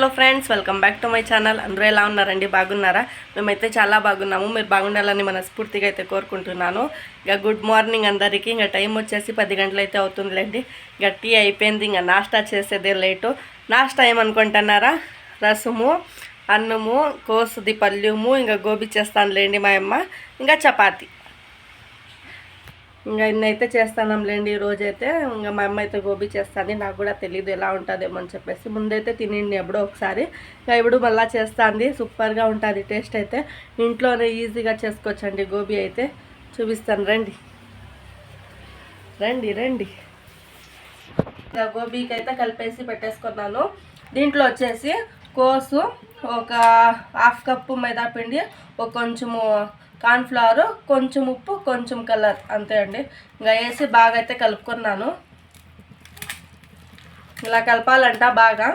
Hello friends welcome back to my channel. అందరూ ఎలా ఉన్నారండి? బాగున్నారా? మేమైతే చాలా బాగున్నాము. మీరు బాగుండాలని మనస్ఫూర్తిగా అయితే కోరుకుంటున్నాను. ఇక గుడ్ మార్నింగ్ అందరికీ. ఇంకా టైం వచ్చేసి పది గంటలు అయితే అవుతుందిలేండి. ఇక టీ అయిపోయింది. ఇంకా నాష్టా చేసేదే లేటు. నాష్టా ఏమనుకుంటున్నారా? రసము అన్నము కోసుది పల్యము ఇంకా గోబీ చేస్తానులేండి మా అమ్మ. ఇంకా చపాతి. ఇంకా ఇన్నైతే చేస్తానంలేండి ఈ రోజైతే. ఇంకా మా అమ్మ అయితే గోబీ చేస్తుంది. నాకు కూడా తెలియదు ఎలా ఉంటుందేమో అని చెప్పేసి. ముందైతే తినిండి ఎప్పుడో ఒకసారి. ఇంకా ఇప్పుడు మళ్ళీ చేస్తుంది. సూపర్గా ఉంటుంది టేస్ట్ అయితే. ఇంట్లోనే ఈజీగా చేసుకోవచ్చండి గోబీ అయితే. చూపిస్తాను. రండి. రండి రండి. ఇంకా గోబీకి అయితే కలిపేసి పెట్టేసుకున్నాను. దీంట్లో వచ్చేసి కోసు ఒక హాఫ్ కప్పు మైదా పిండి ఒక కొంచెము కార్న్ఫ్లవర్ కొంచెం ఉప్పు కొంచెం కలర్. అంతే అండి. ఇంకా వేసి బాగా అయితే కలుపుకున్నాను. ఇలా కలపాలంట బాగా.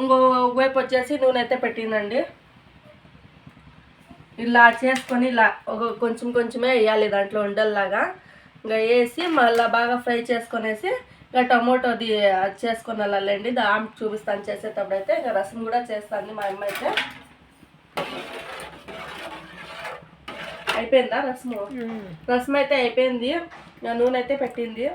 ఇంకో వైపు వచ్చేసి నూనె అయితే పెట్టిందండి. ఇలా చేసుకొని ఇలా ఒక కొంచెం కొంచెమే వేయాలి దాంట్లో ఉండల్లాగా. ఇంకా వేసి మళ్ళీ బాగా ఫ్రై చేసుకొనేసి ఇంకా టమోటోది చేసుకుని వెళ్ళాలండి. దాని చూపిస్తాను చేసేటప్పుడు అయితే ఇంకా రసం కూడా చేస్తాను మా అమ్మ అయితే. అయిపోయిందా రసము? రసం అయితే అయిపోయింది. ఇంకా నూనె అయితే పెట్టింది.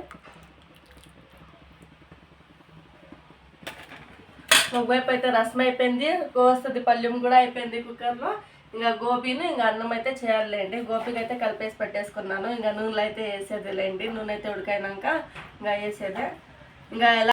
ఒకవైపు అయితే రసం అయిపోయింది. కోస్తుంది పల్లెం కూడా అయిపోయింది కుక్కర్లో. ఇంకా గోబీని ఇంకా అన్నం అయితే చేయాలండి గోబీకి అయితే కలిపేసి పెట్టేసుకున్నాను. ఇంకా నూనెలో అయితే వేసేది లేండి. నూనె అయితే ఉడికైనాక ఇంకా వేసేదే. ఇంకా ఎలా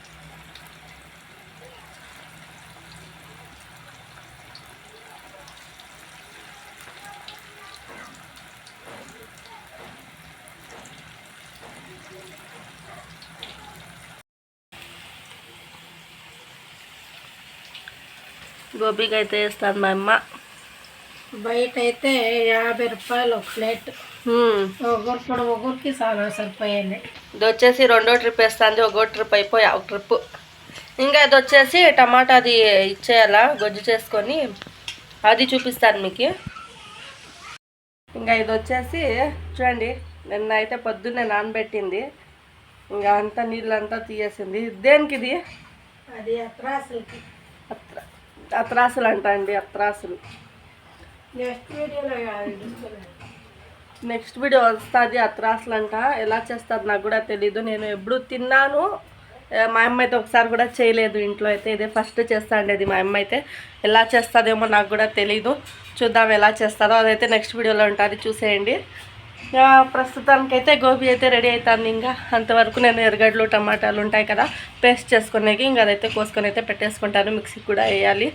గోబీకి అయితే వేస్తాను మా అమ్మ. బయట అయితే యాభై రూపాయలు ఒక ప్లేట్. హ్మ్. ఒకరు కూడా ఒకరికి చాలా సరిపోయాయి ఇది వచ్చేసి రెండో ట్రిప్ వేస్తుంది ఒకో ట్రిప్ అయిపోయా ఒక ట్రిప్. ఇంకా ఇది వచ్చేసి టమాటా అది ఇచ్చేయాలా గొజ్జు చేసుకొని. అది చూపిస్తాను మీకు. ఇంకా ఇది వచ్చేసి చూడండి నిన్న అయితే పొద్దున్నే నానబెట్టింది. ఇంకా అంతా నీళ్ళంతా తీయేసింది దేనికి ఇది అది అత్రాసులకి. అత్ర అత్రాసులు అంట అండి అత్రాసులు నెక్స్ట్ వీడియోలో నెక్స్ట్ వీడియో వస్తుంది అత్రాసులు అంట ఎలా చేస్తారు నాకు కూడా తెలీదు. నేను ఎప్పుడు తిన్నాను. మా అమ్మ అయితే ఒకసారి కూడా చేయలేదు ఇంట్లో అయితే. ఇదే ఫస్ట్ చేస్తా ఉండేది మా అమ్మ అయితే. ఎలా చేస్తుందేమో నాకు కూడా తెలీదు. చూద్దాం ఎలా చేస్తారో. అదైతే నెక్స్ట్ వీడియోలో ఉంటుంది. చూసేయండి. ప్రస్తుతానికైతే గోబీ అయితే రెడీ అవుతుంది ఇంకా. అంతవరకు నేను ఎరగడ్లు టమాటాలు ఉంటాయి కదా పేస్ట్ చేసుకునేకి ఇంకా అదైతే కోసుకొని అయితే పెట్టేసుకుంటాను మిక్సీకి కూడా వేయాలి.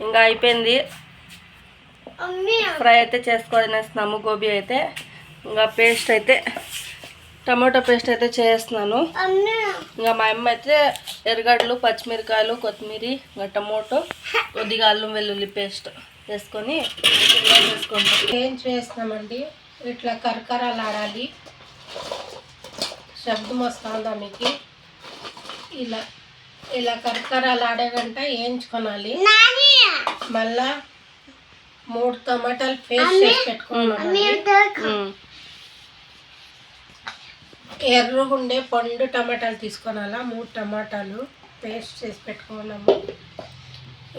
ఇంకా అయిపోయింది. ఫ్రై అయితే చేసుకొనేస్తున్నాము గోబీ అయితే. ఇంకా పేస్ట్ అయితే టమాటో పేస్ట్ అయితే చేస్తున్నాను. ఇంకా మా అమ్మ అయితే ఎర్రగడ్డలు పచ్చిమిరకాయలు కొత్తిమీర ఇంకా టమోటో కొద్దిగా అల్లం వెల్లుల్లి పేస్ట్. వేసుకొని ఇలా చేసుకుంటాం ఏం చేస్తామండి ఇట్లా కరకరాలు ఆడాలి. శబ్దం వస్తుందా మీకు ఇలా ఇలా కరకరాలు ఆడేగంట వేయించుకోనాలి మళ్ళా మూడు టమాటాలు పేస్ట్ చేసి పెట్టుకోవాలి ఉమ్. ఎర్రగుండే పండు టమాటాలు తీసుకోనాలా? మూడు టమాటాలు పేస్ట్ చేసి పెట్టుకున్నాము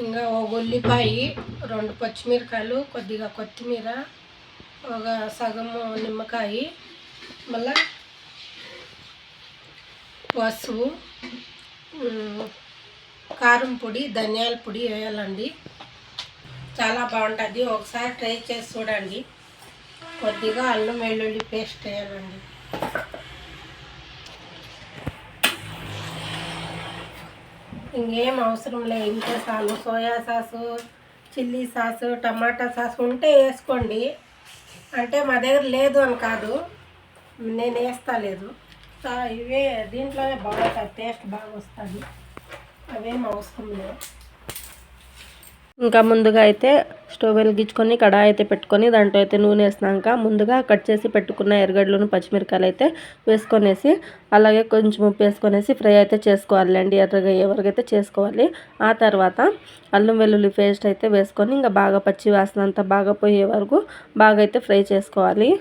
ఇంకా ఒక ఉల్లిపాయ రెండు పచ్చిమిరకాయలు కొద్దిగా కొత్తిమీర ఒక సగము నిమ్మకాయ మళ్ళా పసుపు కారం పొడి ధనియాల పొడి వేయాలండి. చాలా బాగుంటుంది. ఒకసారి ట్రై చేసి చూడండి. కొద్దిగా అల్లం వెల్లుల్లి పేస్ట్ వేయాలండి. ఇంకేం అవసరం లేదు. ఇంతే చాలు soya sauce chilli sauce tomato sauce ఉంటే వేసుకోండి. అంటే మా దగ్గర లేదు అని కాదు. నేను వేస్తా లేదు. ఇవే దీంట్లోనే బాగుంటుంది టేస్ట్ బాగా వస్తుంది అవేం అవసరం లేదు. ఇంకా ముందుగా అయితే స్టవ్ వెలిగించుకొని కడాయి అయితే పెట్టుకొని దాంట్లో అయితే నూనె వేసినాక ముందుగా కట్ చేసి పెట్టుకున్న ఎర్రగడ్డలను పచ్చిమిరకాయలు అయితే వేసుకొనేసి అలాగే కొంచెం ఉప్పు వేసుకొనేసి ఫ్రై అయితే చేసుకోవాలండి ఎర్రగా అయ్యే వరకు అయితే చేసుకోవాలి. ఆ తర్వాత అల్లం వెల్లుల్లి పేస్ట్ అయితే వేసుకొని ఇంకా బాగా పచ్చి వాసన అంతా బాగా పోయే వరకు బాగా అయితే ఫ్రై చేసుకోవాలి.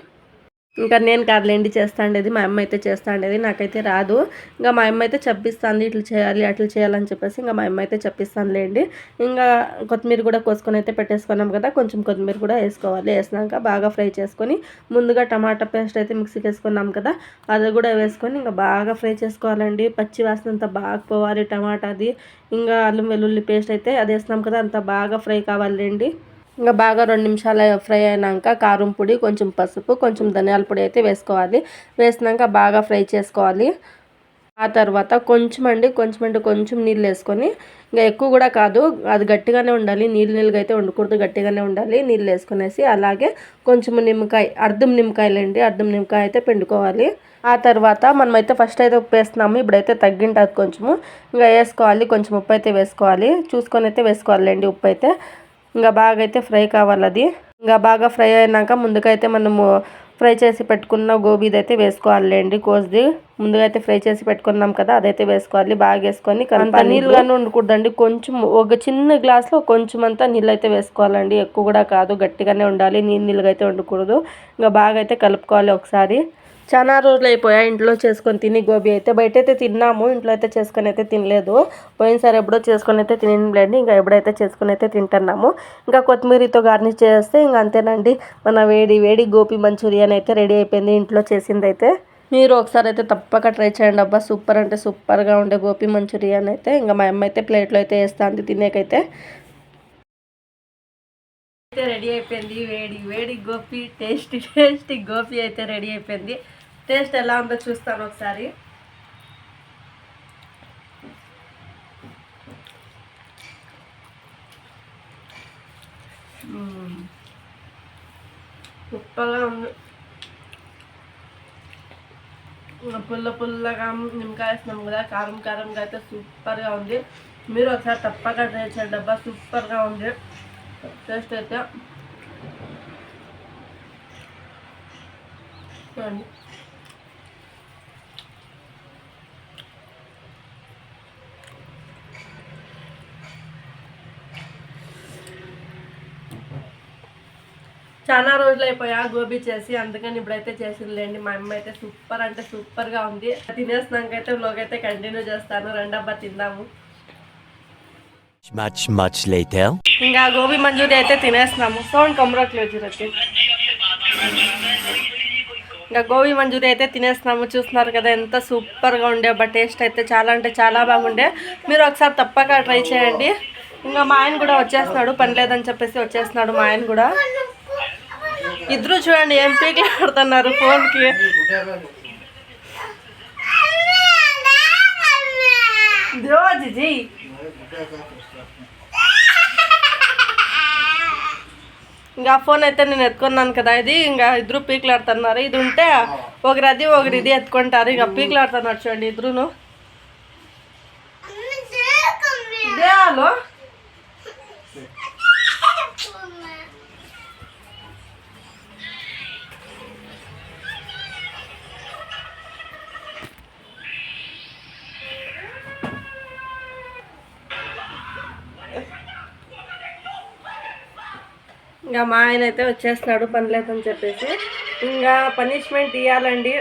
ఇంకా నేను కాదులేండి చేస్తా ఉండేది మా అమ్మ అయితే చేస్తా ఉండేది నాకైతే రాదు. ఇంకా మా అమ్మ అయితే చెప్పిస్తాంది ఇట్లా చేయాలి అట్లా చేయాలని చెప్పేసి ఇంకా మా అమ్మ అయితే చెప్పిస్తానులేండి ఇంకా కొత్తిమీర కూడా కోసుకొని అయితే పెట్టేసుకున్నాం కదా కొంచెం కొత్తిమీర కూడా వేసుకోవాలి. వేసినాక బాగా ఫ్రై చేసుకొని ముందుగా టమాటా పేస్ట్ అయితే మిక్సీకి వేసుకున్నాం కదా అది కూడా వేసుకొని ఇంకా బాగా ఫ్రై చేసుకోవాలండి. పచ్చి వాసన అంతా బాగా పోవాలి టమాటాది. ఇంకా అల్లం వెల్లుల్లి పేస్ట్ అయితే అది వేసినాం కదా అంత బాగా ఫ్రై కావాలండి. ఇంకా బాగా రెండు నిమిషాలు ఫ్రై అయినాక కారం పొడి కొంచెం పసుపు కొంచెం ధనియాల పొడి అయితే వేసుకోవాలి. వేసినాక బాగా ఫ్రై చేసుకోవాలి. ఆ తర్వాత కొంచెం అండి కొంచెం అంటే కొంచెం నీళ్ళు వేసుకొని ఇంకా ఎక్కువ కూడా కాదు అది గట్టిగానే ఉండాలి. నీళ్ళు నీళ్ళుగా అయితే ఉండకూడదు గట్టిగానే ఉండాలి. నీళ్ళు వేసుకునేసి అలాగే కొంచెం నిమ్మకాయ అర్ధం నిమ్మకాయలండి అర్ధం నిమ్మకాయ అయితే పిండుకోవాలి. ఆ తర్వాత మనమైతే ఫస్ట్ అయితే ఉప్పు వేస్తున్నాము ఇప్పుడైతే తగ్గింటుంది కొంచెము. ఇంకా వేసుకోవాలి కొంచెం ఉప్పు అయితే వేసుకోవాలి. చూసుకొని అయితే వేసుకోవాలండి ఉప్పు అయితే. ఇంకా బాగా అయితే ఫ్రై కావాలి అది ఇంకా బాగా ఫ్రై అయినాక ముందుకైతే మనము ఫ్రై చేసి పెట్టుకున్న గోబీది అయితే వేసుకోవాలండి కోసిది. ముందుగా అయితే ఫ్రై చేసి పెట్టుకున్నాం కదా అదైతే వేసుకోవాలి. బాగా వేసుకొని అంత నీళ్ళుగానే ఉండకూడదండి. కొంచెం ఒక చిన్న గ్లాస్లో కొంచెం అంతా నీళ్ళు అయితే వేసుకోవాలండి. ఎక్కువ కూడా కాదు గట్టిగానే ఉండాలి. నీళ్ళు నీళ్ళుగా అయితే ఉండకూడదు. ఇంకా బాగా అయితే కలుపుకోవాలి ఒకసారి. చాలా రోజులు అయిపోయా ఇంట్లో చేసుకొని తిని గోబీ అయితే. బయట అయితే తిన్నాము ఇంట్లో అయితే చేసుకొని అయితే తినలేదు. పోయినసారి ఎప్పుడో చేసుకొని అయితే తినలేండి ఇంకా ఎప్పుడైతే చేసుకొని అయితే తింటున్నాము. ఇంకా కొత్తిమీరతో గార్నిష్ చేస్తే ఇంకా అంతేనండి. మన వేడి వేడి గోబీ మంచూరియన్ అయితే రెడీ అయిపోయింది ఇంట్లో చేసింది అయితే మీరు ఒకసారి అయితే తప్పక ట్రై చేయండి అబ్బా. సూపర్ అంటే సూపర్గా ఉండే గోపి మంచూరియన్ అయితే. ఇంకా మా అమ్మ అయితే ప్లేట్లో అయితే వేస్తుంది తినేకైతే. అయితే రెడీ అయిపోయింది. వేడి వేడి గోపి టేస్టీ టేస్టీ గోపి అయితే రెడీ అయిపోయింది. టేస్ట్ ఎలా ఉందో చూస్తాను ఒకసారి. ఉప్పగా సూపర్గా ఉంది. పుల్ల పుల్లగా నిమ్మకాయ వేసినాం కదా కారం కారంగా అయితే సూపర్గా ఉంది. మీరు ఒకసారి తప్పక ట్రై చేయండి డబ్బా సూపర్గా ఉంది. టేస్ట్ అయితే చూడండి చాలా రోజులు అయిపోయా గోబీ చేసి అందుకని ఇప్పుడైతే చేసిందిలేండి. మా అమ్మ అయితే సూపర్ అంటే సూపర్గా ఉంది. తినేసినాకైతే లోకైతే కంటిన్యూ చేస్తాను. రెండబ్బా తిందాము. మచ్ మచ్ లేటర్ ఇంకా గోబీ మంజూరి అయితే తినేస్తున్నాము. సౌండ్ కమరట్లేదు వచ్చి ఇంకా గోబీ మంజూరి అయితే తినేస్తున్నాము. చూస్తున్నారు కదా ఎంత సూపర్గా ఉండే బట్ టేస్ట్ అయితే చాలా అంటే చాలా బాగుండే. మీరు ఒకసారి తప్పక ట్రై చేయండి. ఇంకా మా ఆయన కూడా వచ్చేస్తున్నాడు పని లేదని చెప్పేసి వచ్చేస్తున్నాడు మా ఆయన కూడా. ఇద్దరు చూడండి ఏం పీకి ఆడుతున్నారు ఫోన్కి. జిజీ. ఇంకా ఫోన్ అయితే నేను ఎత్తుకున్నాను కదా ఇది ఇంకా ఇద్దరు పీకులాడుతున్నారు. ఇది ఉంటే ఒకరు అది ఒకరు ఇది ఎత్తుకుంటారు. ఇంకా పీకులాడుతున్నారు చూడండి ఇద్దరును. ఇంకా మా ఆయన అయితే వచ్చేస్తున్నాడు పని లేదని చెప్పేసి. ఇంకా పనిష్మెంట్ ఇవ్వాలండి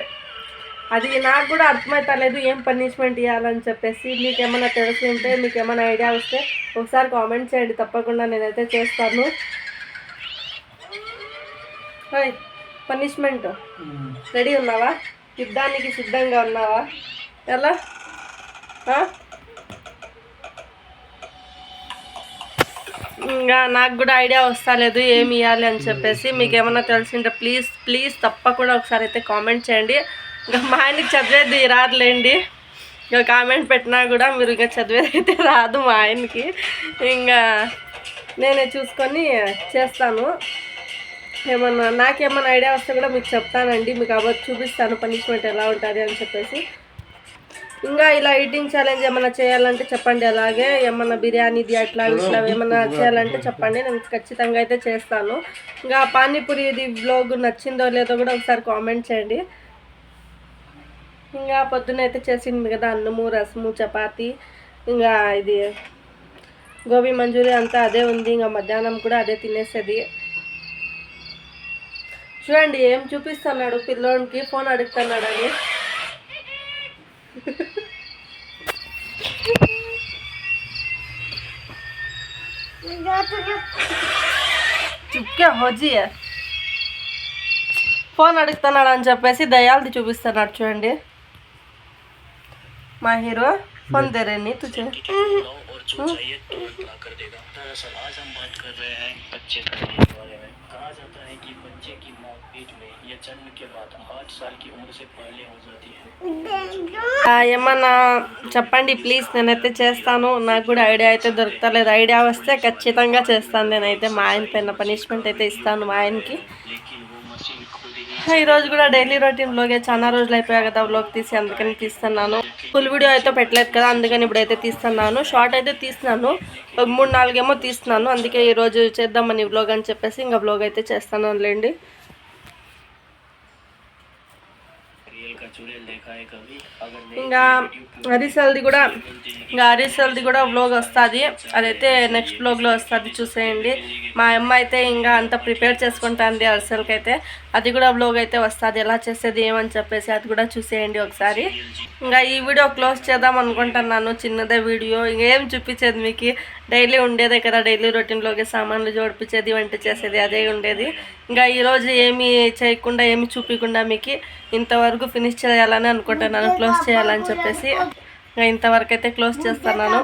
అది నాకు కూడా అర్థమవుతలేదు ఏం పనిష్మెంట్ ఇవ్వాలని చెప్పేసి. మీకు ఏమైనా తెలిసి ఉంటే మీకు ఏమైనా ఐడియా వస్తే ఒకసారి కామెంట్ చేయండి తప్పకుండా నేనైతే చేస్తాను. Hi punishment. రెడీ ఉన్నావా? యుద్ధానికి సిద్ధంగా ఉన్నావా? ఎలా? ఇంకా నాకు కూడా ఐడియా వస్తలేదు ఏమి ఇవ్వాలి అని చెప్పేసి. మీకు ఏమన్నా తెలిసింటే ప్లీజ్ ప్లీజ్ తప్పకుండా ఒకసారి అయితే కామెంట్ చేయండి. ఇంకా మా ఆయనకి చదివేది రాదులేండి. ఇంకా కామెంట్ పెట్టినా కూడా మీరు ఇంకా చదివేది అయితే రాదు మా ఆయనకి. ఇంకా నేనే చూసుకొని చేస్తాను. ఏమన్నా నాకేమన్నా ఐడియా వస్తే కూడా మీకు చెప్తానండి. మీకు అవ్వ చూపిస్తాను పనిష్మెంట్ ఎలా ఉంటుంది అని చెప్పేసి. ఇంకా ఇలా ఈటింగ్ ఛాలెంజ్ ఏమైనా చేయాలంటే చెప్పండి. అలాగే ఏమన్నా బిర్యానీది అట్లా ఇట్లా ఏమన్నా చేయాలంటే చెప్పండి. నేను ఖచ్చితంగా అయితే చేస్తాను. ఇంకా పానీపూరి ఇది బ్లాగ్ నచ్చిందో లేదో కూడా ఒకసారి కామెంట్ చేయండి. ఇంకా పొద్దున అయితే చేసింది కదా అన్నము రసము చపాతి ఇంకా ఇది గోబీ మంచూరియా అంతా అదే ఉంది. ఇంకా మధ్యాహ్నం కూడా అదే తినేసేది. చూడండి ఏం చూపిస్తున్నాడు పిల్లోనికి? ఫోన్ అడుగుతున్నాడు అని చుక్కే హోజీ. ఫోన్ అడుగుతున్నాడు అని చెప్పేసి దయాలది చూపిస్తున్నాడు చూడండి. మా హీరో ఫోన్ తెరేని తుచే. और जो चाहिए तुरंत ला कर देगा दरअसल आज हम बात कर रहे हैं बच्चे का जन्म के बारे में कहा जाता है कि बच्चे की मौत पेट में या जन्म के बाद आठ साल की उम्र से पहले हो जाती है ఆ, ఏమన్నా చెప్పండి ప్లీజ్ నేనైతే చేస్తాను నాకు కూడా ఐడియా అయితే దొరుకుతలేదు ఐడియా వస్తే ఖచ్చితంగా చేస్తాను నేనైతే మా ఆయన పైన పనిష్మెంట్ అయితే ఇస్తాను మా ఆయనకి लेकिन वो मशीन ఈరోజు కూడా డైలీ రొటీన్ వ్లాగే చాలా రోజులు అయిపోయాయి కదా వ్లాగ్ తీసి అందుకని తీస్తున్నాను. ఫుల్ వీడియో అయితే పెట్టలేదు కదా అందుకని ఇప్పుడైతే తీస్తున్నాను. షార్ట్ అయితే తీస్తున్నాను. ఒక మూడు నాలుగేమో తీస్తున్నాను. అందుకే ఈరోజు చేద్దామని బ్లోగ్ అని చెప్పేసి ఇంకా బ్లోగ్ అయితే చేస్తాను లేండి ఇంకా అరిసల్ది కూడా ఇంకా అరిసల్ది కూడా వ్లాగ్ వస్తుంది. అదైతే నెక్స్ట్ బ్లోగ్లో వస్తుంది చూసేయండి. మా అమ్మ అయితే ఇంకా అంత ప్రిపేర్ చేసుకుంటుంది అరిసెల్కి అయితే అది కూడా బ్లాగ్ అయితే వస్తుంది. ఎలా చేసేది ఏమని చెప్పేసి అది కూడా చూసేయండి ఒకసారి. ఇంకా ఈ వీడియో క్లోజ్ చేద్దాం అనుకుంటున్నాను. చిన్నదే వీడియో ఇంకేం చూపించేది మీకు? డైలీ ఉండేదే కదా. డైలీ రొటీన్లోకి సామాన్లు జోడిపించేది వంట చేసేది అదే ఉండేది. ఇంకా ఈరోజు ఏమి చేయకుండా ఏమి చూపించకుండా మీకు ఇంతవరకు ఫినిష్ చేయాలని అనుకుంటున్నాను. క్లోజ్ చేయాలని చెప్పేసి. ఇంతవరకు అయితే క్లోజ్ చేస్తున్నాను.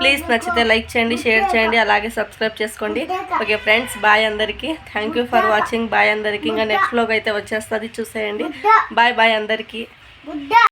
ప్లీజ్ నచ్చితే లైక్ చేయండి షేర్ చేయండి అలాగే సబ్స్క్రైబ్ చేసుకోండి. ఓకే ఫ్రెండ్స్ బాయ్ అందరికీ. Thank you for watching bye అందరికీ. ఇంకా నెక్స్ట్ వ్లాగ్ అయితే వచ్చేస్తుంది. చూసేయండి. బాయ్ బాయ్ అందరికీ.